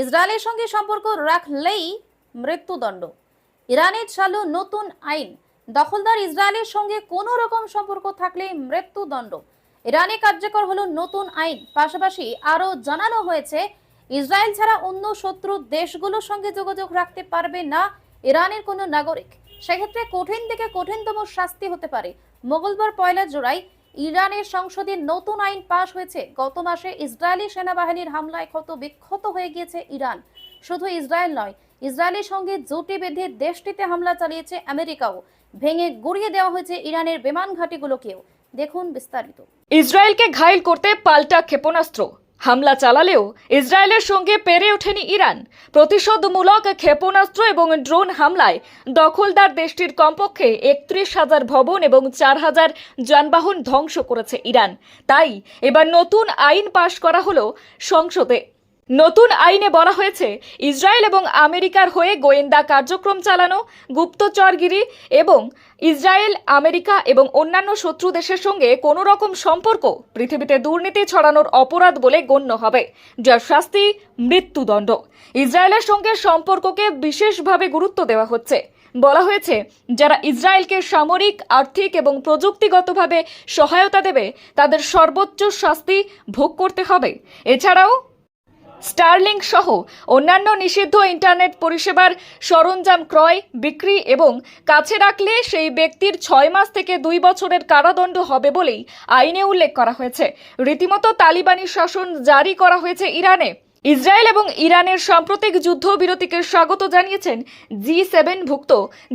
ইসরায়েলের সঙ্গে সম্পর্ক রাখলেই মৃত্যুদণ্ড। ইরানের চালু নতুন আইন। দখলদার ইসরায়েলের সঙ্গে কোনো রকম সম্পর্ক থাকলে মৃত্যুদণ্ড। ইরানে কার্যকর হলো নতুন আইন। পাশাপাশি আরও জানানো হয়েছে, ইসরায়েল ছাড়া অন্য শত্রু দেশগুলোর সঙ্গে যোগাযোগ রাখতে পারবে না ইরানের কোনো নাগরিক। সেক্ষেত্রে কঠিন থেকে কঠিনতম শাস্তি হতে পারে। মঙ্গলবার পয়লা জুলাই ইরানের সংসদে নতুন আইন পাশ হয়েছে। গত মাসে ইসরায়েলি সেনাবাহিনীর হামলায় ক্ষত বিক্ষত হয়ে গিয়েছে ইরান। শুধু ইসরায়েল নয়, ইসরায়েলের সঙ্গে জোটে বেঁধে দেশটিতে হামলা চালিয়েছে আমেরিকাও। ভেঙে গুড়িয়ে দেওয়া হয়েছে ইরানের বিমান ঘাঁটিগুলোকেও। দেখুন বিস্তারিত। ইসরায়েলকে ঘাইল করতে পাল্টা ক্ষেপণাস্ত্র। হামলা চালালেও ইসরায়েলের সঙ্গে পেরে ওঠেনি ইরান। প্রতিশোধমূলক ক্ষেপণাস্ত্র এবং ড্রোন হামলায় দখলদার দেশটির কমপক্ষে একত্রিশ হাজার ভবন এবং চার হাজার যানবাহন ধ্বংস করেছে ইরান। তাই এবার নতুন আইন পাশ করা হল সংসদে। নতুন আইনে বলা হয়েছে, ইসরায়েল এবং আমেরিকার হয়ে গোয়েন্দা কার্যক্রম চালানো, গুপ্তচরগিরি এবং ইসরায়েল, আমেরিকা এবং অন্যান্য শত্রু দেশের সঙ্গে কোনো রকম সম্পর্ক পৃথিবীতে দুর্নীতি ছড়ানোর অপরাধ বলে গণ্য হবে, যার শাস্তি মৃত্যুদণ্ড। ইসরায়েলের সঙ্গে সম্পর্ককে বিশেষভাবে গুরুত্ব দেওয়া হচ্ছে। বলা হয়েছে, যারা ইসরায়েলকে সামরিক, আর্থিক এবং প্রযুক্তিগতভাবে সহায়তা দেবে, তাদের সর্বোচ্চ শাস্তি ভোগ করতে হবে। এছাড়াও স্টারলিংক সহ অন্যান্য নিষিদ্ধ ইন্টারনেট পরিষেবার সরঞ্জাম ক্রয়, বিক্রি এবং কাছে রাখলে সেই ব্যক্তির ছয় মাস থেকে দুই বছরের কারাদণ্ড হবে বলেই আইনে উল্লেখ করা হয়েছে। রীতিমতো তালিবানি শাসন জারি করা হয়েছে ইরানে। ইসরায়েল এবং ইরানের সাম্প্রতিক যুদ্ধবিরতিকে স্বাগত জানিয়েছেন জি সেভেন ভুক্ত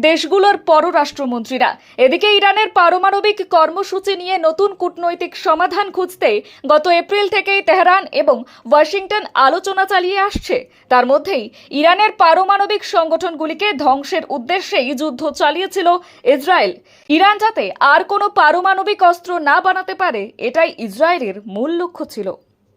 দেশগুলোর পররাষ্ট্রমন্ত্রীরা। এদিকে ইরানের পারমাণবিক কর্মসূচি নিয়ে নতুন কূটনৈতিক সমাধান খুঁজতে গত এপ্রিল থেকেই তেহরান এবং ওয়াশিংটন আলোচনা চালিয়ে আসছে। তার মধ্যেই ইরানের পারমাণবিক সংগঠনগুলিকে ধ্বংসের উদ্দেশ্যেই যুদ্ধ চালিয়েছিল ইসরায়েল। ইরান যাতে আর কোনো পারমাণবিক অস্ত্র না বানাতে পারে, এটাই ইসরায়েলের মূল লক্ষ্য ছিল।